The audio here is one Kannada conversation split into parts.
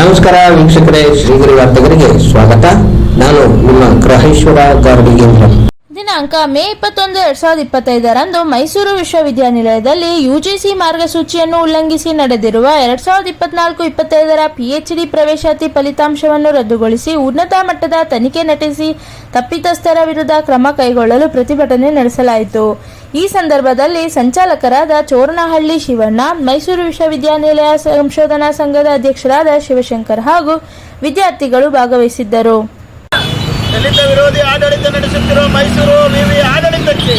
ನಮಸ್ಕಾರ ವೀಕ್ಷಕರೇ ಶ್ರೀಗಿರಿ ವಾರ್ತೆಗರಿಗೆ ಸ್ವಾಗತ. ನಾನು ನಿಮ್ಮ ಗ್ರಹೇಶ್ವರ ಗಾರ್ಡಿಗೇಂದ್ರ ದಿನಾಂಕ ಮೇ ಇಪ್ಪತ್ತೊಂದು, ಎರಡ್ ಸಾವಿರದ ಇಪ್ಪತ್ತೈದರಂದು ಮೈಸೂರು ವಿಶ್ವವಿದ್ಯಾನಿಲಯದಲ್ಲಿ ಯುಜಿಸಿ ಮಾರ್ಗಸೂಚಿಯನ್ನು ಉಲ್ಲಂಘಿಸಿ ನಡೆದಿರುವ ಎರಡ್ ಸಾವಿರದ ಇಪ್ಪತ್ನಾಲ್ಕು, ಇಪ್ಪತ್ತೈದರ ಪಿಎಚ್ಡಿ ಪ್ರವೇಶಾತಿ ಫಲಿತಾಂಶವನ್ನು ರದ್ದುಗೊಳಿಸಿ ಉನ್ನತ ಮಟ್ಟದ ತನಿಖೆ ನಟಿಸಿ ತಪ್ಪಿತಸ್ಥರ ವಿರುದ್ಧ ಕ್ರಮ ಕೈಗೊಳ್ಳಲು ಪ್ರತಿಭಟನೆ ನಡೆಸಲಾಯಿತು. ಈ ಸಂದರ್ಭದಲ್ಲಿ ಸಂಚಾಲಕರಾದ ಚೋರನಹಳ್ಳಿ ಶಿವಣ್ಣ, ಮೈಸೂರು ವಿಶ್ವವಿದ್ಯಾನಿಲಯ ಸಂಶೋಧನಾ ಸಂಘದ ಅಧ್ಯಕ್ಷರಾದ ಶಿವಶಂಕರ್ ಹಾಗೂ ವಿದ್ಯಾರ್ಥಿಗಳು ಭಾಗವಹಿಸಿದ್ದರು. ದಲಿತ ವಿರೋಧಿ ಆಡಳಿತ ನಡೆಸುತ್ತಿರುವ ಮೈಸೂರು ವಿವಿ ಆಡಳಿತಕ್ಕೆ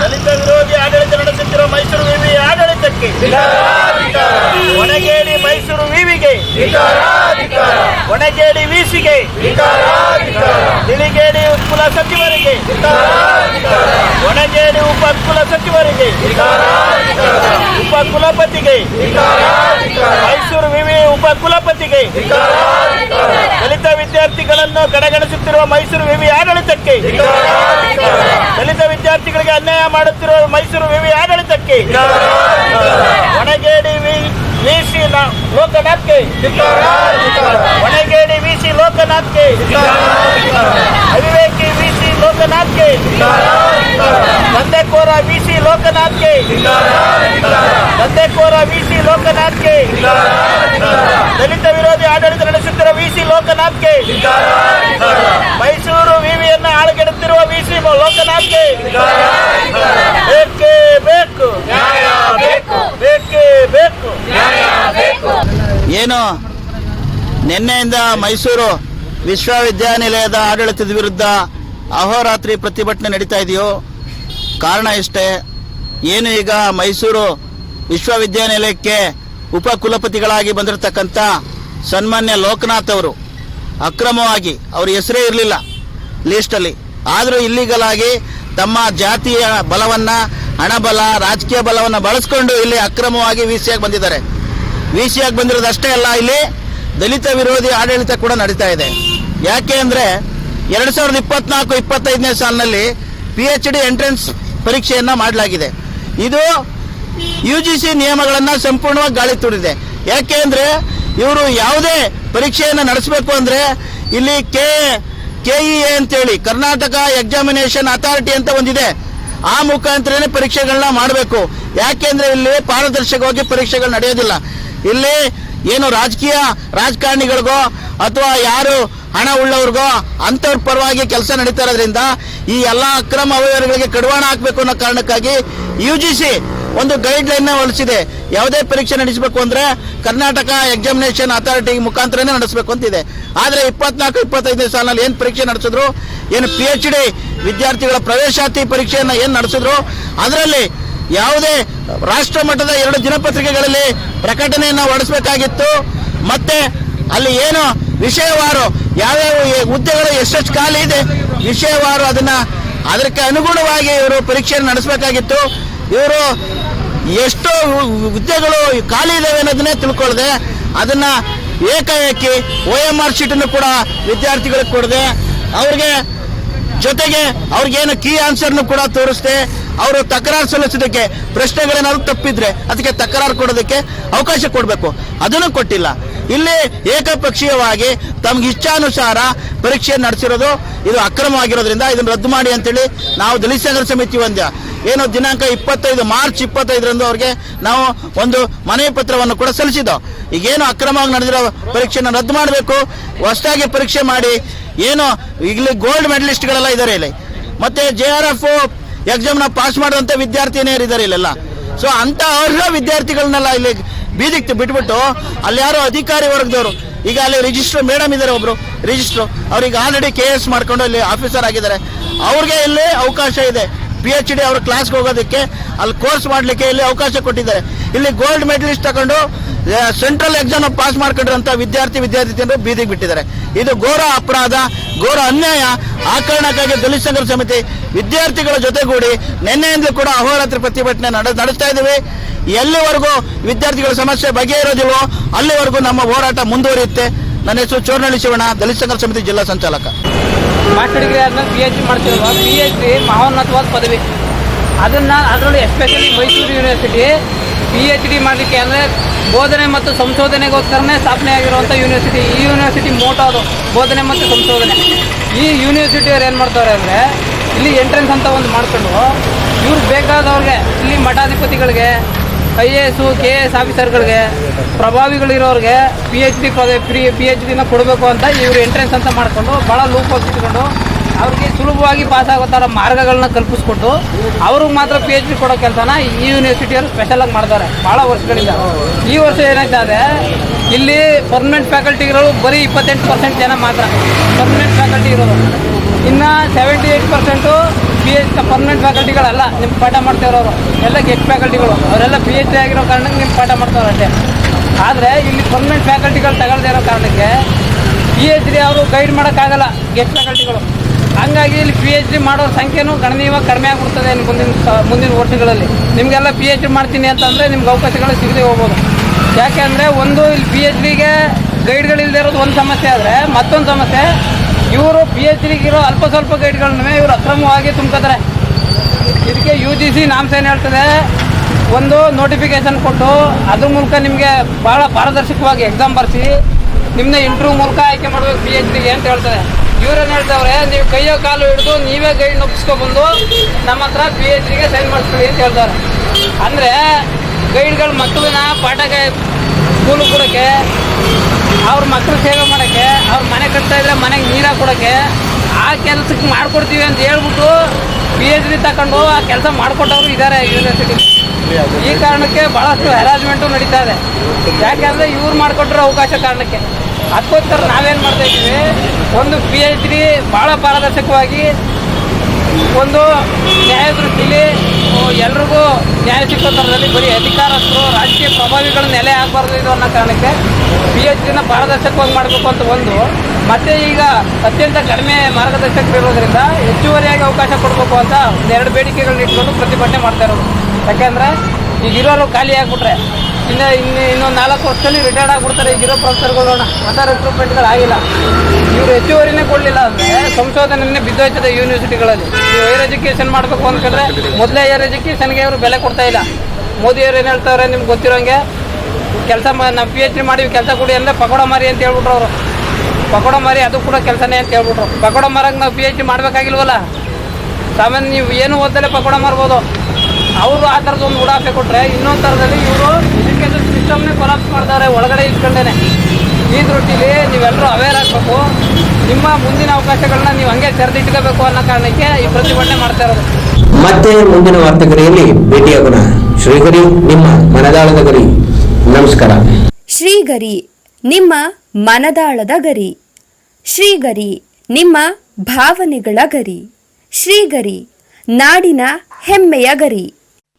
ದಲಿತ ವಿರೋಧಿ ಆಡಳಿತ ನಡೆಸುತ್ತಿರುವ ಮೈಸೂರು ವಿವಿ ಆಡಳಿತಕ್ಕೆ ಒಣಗೇಡಿ ಮೈಸೂರು ವಿವಿಗೆ ಒಣಗೇಡಿ ವಿಸಿಗೆ ತಿಳಿಗೇಡಿ ಉತ್ಕುಲ ಸಚಿವರಿಗೆ. ಒಣಗೇಡಿ ಉಪ ಕುಲ ಸಚಿವರಿಗೆ. ಉಪ ಕುಲಪತಿಗೆ ಮೈಸೂರು ವಿವಿ ಉಪ ಕುಲಪತಿಗೆ ದಲಿತ ವಿದ್ಯಾರ್ಥಿಗಳನ್ನು ಕಡೆಗಣಿಸುತ್ತಿರುವ ಮೈಸೂರು ವಿವಿ ಆಡಳಿತಕ್ಕೆ. ದಲಿತ ವಿದ್ಯಾರ್ಥಿಗಳಿಗೆ ಅನ್ಯಾಯ ಮಾಡುತ್ತಿರುವ ಮೈಸೂರು ವಿವಿ ಆಡಳಿತಕ್ಕೆ ಒಣಗೇಡಿ ವಿ ವಿಸಿ ಲೋಕನಾಥ್ಗೆ ಒಣಗೇಡಿ ವಿಸಿ ಲೋಕನಾಥ್ಗೆ ಅವಿವೇಕಿ ವಿಸಿ ಲೋಕನಾಥ್ಗೆ ದಂಧೆಕೋರ ವಿಸಿ ಲೋಕನಾಥ್ಗೆ ದಂಧೆಕೋರ ವಿಸಿ ಲೋಕನಾಥ್ಗೆ ದಲಿತ ವಿರೋಧಿ ಆಡಳಿತ ನಡೆಸುತ್ತಿರುವ ವಿಸಿ ಲೋಕನಾಥ್ಗೆ ಮೈಸೂರು ವಿವಿಯನ್ನು ಆಳಗೆಡುತ್ತಿರುವ ವಿಸಿ ಲೋಕನಾಥ್ಗೆ ಬೇಕೇ ಬೇಕು ಬೇಕೇ ಬೇಕು ಏನು ನಿನ್ನೆಯಿಂದ ಮೈಸೂರು ವಿಶ್ವವಿದ್ಯಾನಿಲಯದ ಆಡಳಿತದ ವಿರುದ್ಧ ಅಹೋರಾತ್ರಿ ಪ್ರತಿಭಟನೆ ನಡೀತಾ ಇದೆಯೋ? ಕಾರಣ ಇಷ್ಟೇ, ಏನು ಈಗ ಮೈಸೂರು ವಿಶ್ವವಿದ್ಯಾನಿಲಯಕ್ಕೆ ಉಪಕುಲಪತಿಗಳಾಗಿ ಬಂದಿರತಕ್ಕಂಥ ಸನ್ಮಾನ್ಯ ಲೋಕನಾಥ್ ಅವರು ಅಕ್ರಮವಾಗಿ, ಅವ್ರ ಹೆಸರೇ ಇರಲಿಲ್ಲ ಲೀಸ್ಟಲ್ಲಿ. ಆದರೂ ಇಲ್ಲಿಗಲಾಗಿ ತಮ್ಮ ಜಾತಿಯ ಬಲವನ್ನು, ಹಣಬಲ, ರಾಜಕೀಯ ಬಲವನ್ನು ಬಳಸ್ಕೊಂಡು ಇಲ್ಲಿ ಅಕ್ರಮವಾಗಿ ವಿ ಸಿಯಾಗಿ ಬಂದಿದ್ದಾರೆ. ವಿ ಸಿಯಾಗಿ ಬಂದಿರೋದಷ್ಟೇ ಅಲ್ಲ ಇಲ್ಲಿ ದಲಿತ ವಿರೋಧಿ ಆಡಳಿತ ಕೂಡ ನಡೀತಾ ಇದೆ. ಯಾಕೆ ಅಂದರೆ ಎರಡು ಸಾವಿರದ ಇಪ್ಪತ್ನಾಲ್ಕು, ಇಪ್ಪತ್ತೈದನೇ ಸಾಲಿನಲ್ಲಿ ಪಿ ಎಚ್ ಡಿ ಎಂಟ್ರೆನ್ಸ್ ಪರೀಕ್ಷೆಯನ್ನು ಮಾಡಲಾಗಿದೆ. ಇದು ಯು ಜಿ ಸಿ ನಿಯಮಗಳನ್ನು ಸಂಪೂರ್ಣವಾಗಿ ಗಾಳಿ ತೂರಿದೆ ಯಾಕೆ ಅಂದರೆ ಇವರು ಯಾವುದೇ ಪರೀಕ್ಷೆಯನ್ನು ನಡೆಸಬೇಕು ಅಂದರೆ ಇಲ್ಲಿ ಕೆ ಕೆ ಇ ಎ ಅಂತೇಳಿ ಕರ್ನಾಟಕ ಎಕ್ಸಾಮಿನೇಷನ್ ಅಥಾರಿಟಿ ಅಂತ ಒಂದಿದೆ. ಆ ಮುಖಾಂತರನೇ ಪರೀಕ್ಷೆಗಳನ್ನ ಮಾಡಬೇಕು. ಯಾಕೆಂದ್ರೆ ಇಲ್ಲಿ ಪಾರದರ್ಶಕವಾಗಿ ಪರೀಕ್ಷೆಗಳು ನಡೆಯೋದಿಲ್ಲ. ಇಲ್ಲಿ ಏನು ರಾಜಕೀಯ ರಾಜಕಾರಣಿಗಳಿಗೋ ಅಥವಾ ಯಾರು ಹಣ ಉಳ್ಳವ್ರಿಗೋ ಅಂಥವ್ರ ಪರವಾಗಿ ಕೆಲಸ ನಡೀತಾ ಇರೋದ್ರಿಂದ ಈ ಎಲ್ಲ ಅಕ್ರಮ ಅವ್ಯವಹಾರಗಳಿಗೆ ಕಡಿವಾಣ ಹಾಕಬೇಕು ಅನ್ನೋ ಕಾರಣಕ್ಕಾಗಿ ಯು ಜಿ ಸಿ ಒಂದು ಗೈಡ್ ಲೈನ್ ಹೊಲಿಸಿದೆ ಯಾವುದೇ ಪರೀಕ್ಷೆ ನಡೆಸಬೇಕು ಅಂದ್ರೆ ಕರ್ನಾಟಕ ಎಕ್ಸಾಮಿನೇಷನ್ ಅಥಾರಿಟಿ ಮುಖಾಂತರನೇ ನಡೆಸಬೇಕು ಅಂತಿದೆ. ಆದರೆ ಇಪ್ಪತ್ನಾಲ್ಕು, ಇಪ್ಪತ್ತೈದನೇ ಸಾಲಿನಲ್ಲಿ ಏನು ಪರೀಕ್ಷೆ ನಡೆಸಿದ್ರು? ಏನು ಪಿ ಎಚ್ ಡಿ ವಿದ್ಯಾರ್ಥಿಗಳ ಪ್ರವೇಶಾತಿ ಪರೀಕ್ಷೆಯನ್ನು ಏನು ನಡೆಸಿದ್ರು? ಅದರಲ್ಲಿ ಯಾವುದೇ ರಾಷ್ಟ್ರ ಮಟ್ಟದ ಎರಡು ದಿನಪತ್ರಿಕೆಗಳಲ್ಲಿ ಪ್ರಕಟಣೆಯನ್ನು ಹೊರಡಿಸಬೇಕಾಗಿತ್ತು. ಮತ್ತೆ ಅಲ್ಲಿ ಏನು ವಿಷಯವಾರು ಯಾವ್ಯಾವ ಹುದ್ದೆಗಳು ಎಷ್ಟೆಷ್ಟು ಖಾಲಿ ಇದೆ ವಿಷಯವಾರು ಅದನ್ನ ಅದಕ್ಕೆ ಅನುಗುಣವಾಗಿ ಇವರು ಪರೀಕ್ಷೆಯನ್ನು ನಡೆಸಬೇಕಾಗಿತ್ತು. ಇವರು ಎಷ್ಟು ಹುದ್ದೆಗಳು ಖಾಲಿ ಇದಾವೆ ಅನ್ನೋದನ್ನೇ ತಿಳ್ಕೊಳ್ಳದೆ ಅದನ್ನ ಏಕಾಏಕಿ ಒ ಎಂ ಆರ್ ಶೀಟನ್ನು ಕೂಡ ವಿದ್ಯಾರ್ಥಿಗಳಿಗೆ ಕೊಡದೆ. ಅವ್ರಿಗೆ ಜೊತೆಗೆ ಅವ್ರಿಗೇನು ಕೀ ಆನ್ಸರ್ನು ಕೂಡ ತೋರಿಸ್ದೆ. ಅವರು ತಕರಾರು ಸಲ್ಲಿಸೋದಕ್ಕೆ ಪ್ರಶ್ನೆಗಳೇನಾದ್ರೂ ತಪ್ಪಿದ್ರೆ ಅದಕ್ಕೆ ತಕರಾರು ಕೊಡೋದಕ್ಕೆ ಅವಕಾಶ ಕೊಡಬೇಕು. ಅದನ್ನು ಕೊಟ್ಟಿಲ್ಲ. ಇಲ್ಲಿ ಏಕಪಕ್ಷೀಯವಾಗಿ ತಮ್ಗೆ ಇಚ್ಛಾನುಸಾರ ಪರೀಕ್ಷೆ ನಡೆಸಿರೋದು ಇದು ಅಕ್ರಮವಾಗಿರೋದ್ರಿಂದ ಇದನ್ನು ರದ್ದು ಮಾಡಿ ಅಂತೇಳಿ ನಾವು ದಲಿತ ಸಂಘರ್ಷ ಸಮಿತಿ ಒಂದ ಏನು ದಿನಾಂಕ ಇಪ್ಪತ್ತೈದು, ಮಾರ್ಚ್ ಇಪ್ಪತ್ತೈದರಂದು ಅವ್ರಿಗೆ ನಾವು ಒಂದು ಮನವಿ ಪತ್ರವನ್ನು ಕೂಡ ಸಲ್ಲಿಸಿದ್ದೋ. ಈಗೇನು ಅಕ್ರಮವಾಗಿ ನಡೆದಿರೋ ಪರೀಕ್ಷೆಯನ್ನು ರದ್ದು ಮಾಡಬೇಕು. ಹೊಸದಾಗಿ ಪರೀಕ್ಷೆ ಮಾಡಿ ಏನು ಇಲ್ಲಿ ಗೋಲ್ಡ್ ಮೆಡಲಿಸ್ಟ್ಗಳೆಲ್ಲ ಇದ್ದಾರೆ ಇಲ್ಲಿ. ಮತ್ತೆ ಜೆ ಆರ್ ಎಫ್ ಎಕ್ಸಾಮ್ನ ಪಾಸ್ ಮಾಡುವಂತ ವಿದ್ಯಾರ್ಥಿನೇ ಇದ್ದಾರೆ ಇಲ್ಲೆಲ್ಲ? ಸೊ ಅಂತ ಅರ್ಹ ವಿದ್ಯಾರ್ಥಿಗಳನ್ನೆಲ್ಲ ಇಲ್ಲಿ ಬೀದಿಗೆ ಬಿಟ್ಬಿಟ್ಟು ಅಲ್ಲಿ ಯಾರೋ ಅಧಿಕಾರಿ ವರ್ಗದವರು. ಈಗ ಅಲ್ಲಿ ರಿಜಿಸ್ಟರ್ ಮೇಡಮ್ ಇದ್ದಾರೆ ಒಬ್ರು. ರಿಜಿಸ್ಟ್ರು ಅವ್ರಿಗೆ ಆಲ್ರೆಡಿ ಕೆ ಎಸ್ ಮಾಡ್ಕೊಂಡು ಇಲ್ಲಿ ಆಫೀಸರ್ ಆಗಿದ್ದಾರೆ. ಅವ್ರಿಗೆ ಇಲ್ಲಿ ಅವಕಾಶ ಇದೆ. ಪಿ ಎಚ್ ಡಿ ಅವ್ರ ಕ್ಲಾಸ್ಗೆ ಹೋಗೋದಕ್ಕೆ, ಅಲ್ಲಿ ಕೋರ್ಸ್ ಮಾಡಲಿಕ್ಕೆ ಇಲ್ಲಿ ಅವಕಾಶ ಕೊಟ್ಟಿದ್ದಾರೆ. ಇಲ್ಲಿ ಗೋಲ್ಡ್ ಮೆಡಲಿಸ್ಟ್ ತಗೊಂಡು ಸೆಂಟ್ರಲ್ ಎಕ್ಸಾಮ್ ಪಾಸ್ ಮಾಡ್ಕೊಂಡಿರೋಂಥ ವಿದ್ಯಾರ್ಥಿ, ವಿದ್ಯಾರ್ಥಿನಿಯರು ಬೀದಿಗೆ ಬಿಟ್ಟಿದ್ದಾರೆ. ಇದು ಘೋರ ಅಪರಾಧ, ಘೋರ ಅನ್ಯಾಯ ಆ ಕಾರಣಕ್ಕಾಗಿ ದಲಿತ ಸಂಘರ್ಷ ಸಮಿತಿ ವಿದ್ಯಾರ್ಥಿಗಳ ಜೊತೆಗೂಡಿ ನಿನ್ನೆಯಿಂದಲೂ ಕೂಡ ಅಹೋರಾತ್ರಿ ಪ್ರತಿಭಟನೆ ನಡೆ- ನಡೆಸ್ತಾ ಇದ್ದೀವಿ. ಎಲ್ಲಿವರೆಗೂ ವಿದ್ಯಾರ್ಥಿಗಳ ಸಮಸ್ಯೆ ಬಗೆಹರೋದಿಲ್ವೋ ಅಲ್ಲಿವರೆಗೂ ನಮ್ಮ ಹೋರಾಟ ಮುಂದುವರಿಯುತ್ತೆ. ನನ್ನ ಹೆಸರು ಚೋರ್ನಳ್ಳಿ ಶಿವಣ್ಣ, ದಲಿತ ಸಂಘರ್ಷ ಸಮಿತಿ ಜಿಲ್ಲಾ ಸಂಚಾಲಕ. Master degree P H D P H D ಮಹೋನ್ನತವಾದ ಪದವಿ. ಅದನ್ನ ಅದರಲ್ಲಿ especially Mysuru university P H D ಮಾಡಲಿಕ್ಕೆ ಅಂದರೆ ಬೋಧನೆ ಮತ್ತು ಸಂಶೋಧನೆಗೋಸ್ಕರನೇ ಸ್ಥಾಪನೆ ಆಗಿರುವಂಥ ಯೂನಿವರ್ಸಿಟಿ ಈ ಯೂನಿವರ್ಸಿಟಿ ಮೋಟೋ ಬೋಧನೆ ಮತ್ತು ಸಂಶೋಧನೆ. ಈ ಯೂನಿವರ್ಸಿಟಿಯವ್ರು ಏನು ಮಾಡ್ತಾರೆ ಅಂದರೆ, ಇಲ್ಲಿ ಎಂಟ್ರೆನ್ಸ್ ಅಂತ ಒಂದು ಮಾಡಿಕೊಂಡು, ಇವ್ರು ಬೇಕಾದವ್ರಿಗೆ, ಇಲ್ಲಿ ಮಠಾಧಿಪತಿಗಳಿಗೆ I A S K A S ಆಫೀಸರ್ಗಳಿಗೆ ಪ್ರಭಾವಿಗಳಿರೋರಿಗೆ P H D P H ಡಿನ ಕೊಡಬೇಕು ಅಂತ ಇವರು ಎಂಟ್ರೆನ್ಸ್ ಅಂತ ಮಾಡಿಕೊಂಡು ಭಾಳ ಲೂಪ್ ಇಟ್ಕೊಂಡು ಅವ್ರಿಗೆ ಸುಲಭವಾಗಿ ಪಾಸ್ ಆಗೋ ಥರ ಮಾರ್ಗಗಳನ್ನ ಕಲ್ಪಿಸ್ಕೊಟ್ಟು ಅವ್ರಿಗೆ ಮಾತ್ರ ಪಿ ಎಚ್ ಡಿ ಕೊಡೋ ಕೆಲಸನ ಈ ಯೂನಿವರ್ಸಿಟಿಯವರು ಸ್ಪೆಷಲಾಗಿ ಮಾಡ್ತಾರೆ. ಭಾಳ ವರ್ಷಗಳಿಂದ. ಈ ವರ್ಷ ಏನಾಯ್ತಾ ಇಲ್ಲಿ ಪರ್ಮನೆಂಟ್ ಫ್ಯಾಕಲ್ಟಿಗಳು ಬರೀ ಇಪ್ಪತ್ತೆಂಟು ಪರ್ಸೆಂಟ್ ಜನ ಮಾತ್ರ. ಪರ್ಮನೆಂಟ್ ಫ್ಯಾಕಲ್ಟಿ ಇರೋದು ಇನ್ನು seventy eight percent P H permanent ಫ್ಯಾಕಲ್ಟಿಗಳಲ್ಲ ನಿಮ್ಮ ಪಾಠ ಮಾಡ್ತಿರೋರು. ಎಲ್ಲ ಗೆಸ್ಟ್ ಫ್ಯಾಕಲ್ಟಿಗಳು ಅವರೆಲ್ಲ ಪಿ ಎಚ್ ಡಿ ಆಗಿರೋ ಕಾರಣಕ್ಕೆ ನಿಮ್ಮ ಪಾಠ ಮಾಡ್ತಾರೆ ಅಷ್ಟೇ ಆದರೆ ಇಲ್ಲಿ ಪರ್ಮನೆಂಟ್ ಫ್ಯಾಕಲ್ಟಿಗಳು ತಗೊಳ್ದೇ ಇರೋ ಕಾರಣಕ್ಕೆ ಪಿ ಎಚ್ ಡಿ ಅವರು ಗೈಡ್ ಮಾಡೋಕ್ಕಾಗಲ್ಲ ಗೆಸ್ಟ್ ಫ್ಯಾಕಲ್ಟಿಗಳು ಹಂಗಾಗಿ ಇಲ್ಲಿ ಪಿ ಎಚ್ ಡಿ ಮಾಡೋ ಸಂಖ್ಯೆನೂ ಗಣನೀಯವಾಗಿ ಕಡಿಮೆ ಆಗ್ಬಿಡ್ತದೆ ಮುಂದಿನ ಮುಂದಿನ ವರ್ಷಗಳಲ್ಲಿ. ನಿಮಗೆಲ್ಲ ಪಿ ಎಚ್ ಡಿ ಮಾಡ್ತೀನಿ ಅಂತಂದರೆ ನಿಮ್ಗೆ ಅವಕಾಶಗಳು ಸಿಗದೆ ಹೋಗ್ಬೋದು. ಯಾಕೆಂದರೆ ಒಂದು ಇಲ್ಲಿ ಪಿ ಎಚ್ ಡಿಗೆ ಗೈಡ್ಗಳಿಲ್ಲದೆ ಇರೋದು ಒಂದು ಸಮಸ್ಯೆ ಆದರೆ ಮತ್ತೊಂದು ಸಮಸ್ಯೆ, ಇವರು ಪಿ ಎಚ್ ಇರೋ ಅಲ್ಪ ಸ್ವಲ್ಪ ಗೈಡ್ಗಳನ್ನೇ ಇವರು ಅಕ್ರಮವಾಗಿ ತುಂಬ್ಕೋತಾರೆ. ಇದಕ್ಕೆ ಯು ಜಿ ಸಿ ನಾಮ್ಸ ಏನು ಹೇಳ್ತದೆ, ಒಂದು ನೋಟಿಫಿಕೇಶನ್ ಕೊಟ್ಟು ಅದ್ರ ಮೂಲಕ ನಿಮಗೆ ಭಾಳ ಪಾರದರ್ಶಕವಾಗಿ ಎಕ್ಸಾಮ್ ಬರೆಸಿ ನಿಮ್ಮನ್ನ ಇಂಟರ್ವ್ಯೂ ಮೂಲಕ ಆಯ್ಕೆ ಮಾಡಬೇಕು ಪಿ ಎಚ್ ಡಿಗೆ ಅಂತ ಹೇಳ್ತದೆ. ಇವ್ರೇನು ಹೇಳ್ತಾವ್ರೆ, ನೀವು ಕೈಯೋ ಕಾಲು ಹಿಡಿದು ನೀವೇ ಗೈಡ್ ಒಪ್ಪಿಸ್ಕೊಬಂದು ನಮ್ಮ ಹತ್ರ ಪಿ ಎಚ್ ಡಿಗೆ ಸೈನ್ ಮಾಡಿಸ್ಕೊಳ್ಳಿ ಅಂತ ಹೇಳ್ತಾರೆ. ಅಂದರೆ ಗೈಡ್ಗಳ ಮಕ್ಕಳನ್ನ ಪಾಠಕ್ಕೆ ಸ್ಕೂಲು ಕೊಡೋಕ್ಕೆ, ಅವ್ರ ಮಕ್ಕಳು ಸೇವೆ ಮಾಡೋಕ್ಕೆ, ಅವ್ರ ಮನೆ ಕಟ್ತಾ ಇದ್ರೆ ಮನೆಗೆ ನೀರು ಕೊಡೋಕ್ಕೆ ಆ ಕೆಲಸಕ್ಕೆ ಮಾಡ್ಕೊಡ್ತೀವಿ ಅಂತ ಹೇಳ್ಬಿಟ್ಟು ಪಿ ಎಚ್ ಡಿ ತಗೊಂಡು ಆ ಕೆಲಸ ಮಾಡಿಕೊಟ್ಟವರು ಇದ್ದಾರೆ ಯೂನಿವರ್ಸಿಟಿ ಈ ಕಾರಣಕ್ಕೆ ಭಾಳಷ್ಟು ಹ್ಯಾರಾಸ್ಮೆಂಟು ನಡೀತಾ ಇದೆ. ಯಾಕೆಂದರೆ ಇವ್ರು ಮಾಡಿಕೊಟ್ಟಿರೋ ಅವಕಾಶ ಕಾರಣಕ್ಕೆ. ಅದಕ್ಕೋಸ್ಕರ ನಾವೇನು ಮಾಡ್ತಾ ಇದ್ದೀವಿ? ಒಂದು ಪಿ ಎಚ್ ಡಿ ಭಾಳ ಪಾರದರ್ಶಕವಾಗಿ ಒಂದು ನ್ಯಾಯ ದೃಷ್ಟಿಲಿ ಎಲ್ರಿಗೂ ನ್ಯಾಯ ಸಿಕ್ಕೋ ಥರದಲ್ಲಿ ಬರೀ ಅಧಿಕಾರಸ್ಥರು, ರಾಜಕೀಯ ಪ್ರಭಾವಿಗಳ ನೆಲೆ ಆಗಬಾರ್ದು ಇದು ಅನ್ನೋ ಕಾರಣಕ್ಕೆ ಪಿ ಎಚ್ ಡಿನ ಪಾರದರ್ಶಕವಾಗಿ ಮಾಡಬೇಕು ಅಂತ ಒಂದು. ಮತ್ತೆ ಈಗ ಅತ್ಯಂತ ಕಡಿಮೆ ಮಾರ್ಗದರ್ಶಕರು ಇರೋದ್ರಿಂದ ಹೆಚ್ಚುವರಿಯಾಗಿ ಅವಕಾಶ ಕೊಡಬೇಕು ಅಂತ ಒಂದೆರಡು ಬೇಡಿಕೆಗಳನ್ನ ಇಟ್ಕೊಂಡು ಪ್ರತಿಭಟನೆ ಮಾಡ್ತಾ ಇರೋದು. ಯಾಕೆಂದರೆ ಈಗ ಇರೋರು ಖಾಲಿ ಆಗಿಬಿಟ್ರೆ ಇನ್ನು ಇನ್ನು ಇನ್ನೊಂದು ನಾಲ್ಕು ವರ್ಷದಲ್ಲಿ ರಿಟೈರ್ಡ್ ಆಗಿಬಿಡ್ತಾರೆ. ಈಗ ಇರೋ ಪ್ರೊಫೆಸರ್ಗಳೋಣ ಹೊಸ ರಿಕ್ರೂಟ್ಮೆಂಟ್ಗಳು ಆಗಿಲ್ಲ. ಇವರು ಹೆಚ್ಚುವರಿನೇ ಕೊಡಲಿಲ್ಲ ಅಂದರೆ ಸಂಶೋಧನೆ ಬಿದ್ದೋಯ್ತದೆ ಯೂನಿವರ್ಸಿಟಿಗಳಲ್ಲಿ ನೀವು ಹೈಯರ್ ಎಜುಕೇಷನ್ ಮಾಡಬೇಕು ಅಂದ್ಕೊಂಡ್ರೆ ಮೊದಲೇ ಹೈಯರ್ ಎಜುಕೇಷನ್ಗೆ ಅವರು ಬೆಲೆ ಕೊಡ್ತಾ ಇಲ್ಲ. ಮೋದಿಯವ್ರು ಏನು ಹೇಳ್ತಾರೆ ನಿಮ್ಗೆ ಗೊತ್ತಿರೋಂಗೆ? ಕೆಲಸ ನಾವು ಪಿ ಎಚ್ ಡಿ ಮಾಡಿ ಕೆಲಸ ಕೊಡಿ ಅಂದರೆ ಪಕೋಡ ಮಾರಿ ಅಂತ ಹೇಳ್ಬಿಟ್ರು ಅವರು. ಪಕೋಡ ಮಾರಿ ಅದು ಕೂಡ ಕೆಲಸನೇ ಅಂತ ಹೇಳ್ಬಿಟ್ರು. ಪಕೋಡ ಮಾರಕ್ಕೆ ನಾವು ಪಿ ಎಚ್ ಡಿ ಮಾಡಬೇಕಾಗಿಲ್ವಲ್ಲ? ಸಾಮಾನ್ಯ ನೀವು ಏನು ಓದಲೇ ಪಕೋಡ ಮಾರ್ಬೋದು. ಅವರು ಆ ಥರದ ಒಂದು ಉಡಾಫೆ ಕೊಟ್ಟರೆ ಇನ್ನೊಂದು ಥರದಲ್ಲಿ ಇವರು ಎಜುಕೇಷನ್ ಸಿಸ್ಟಮ್ನೇ ಕೊಲಾಪ್ಸ್ ಮಾಡ್ತಾರೆ ಒಳಗಡೆ ಇಟ್ಕೊಂಡೇನೆ. ಈ ದೃಷ್ಟಿಲಿ ನೀವೆಲ್ಲರೂ ಅವೇರ್ ಆಗಬೇಕು. ನಿಮ್ಮ ಮುಂದಿನ ಅವಕಾಶಗಳನ್ನ ನೀವು ಹಂಗೆ ತೆರೆದಿಟ್ಕೋಬೇಕು ಅನ್ನೋ ಕಾರಣಕ್ಕೆ ಈ ಪ್ರತಿಭಟನೆ ಮಾಡ್ತಾ ಇರೋದು. ಮತ್ತೆ ಮುಂದಿನ ವಾರ್ತೆಗರಿಯಲ್ಲಿ ಭೇಟಿಯಾಗೋಣ. ಶ್ರೀಗರಿ ನಿಮ್ಮ ಮನದಾಳದ ಗರಿ. ನಮಸ್ಕಾರ. ಶ್ರೀಗರಿ ನಿಮ್ಮ ಮನದಾಳದ ಗರಿ. ಶ್ರೀಗರಿ ನಿಮ್ಮ ಭಾವನೆಗಳ ಗರಿ. ಶ್ರೀಗರಿ ನಾಡಿನ ಹೆಮ್ಮೆಯ ಗರಿ.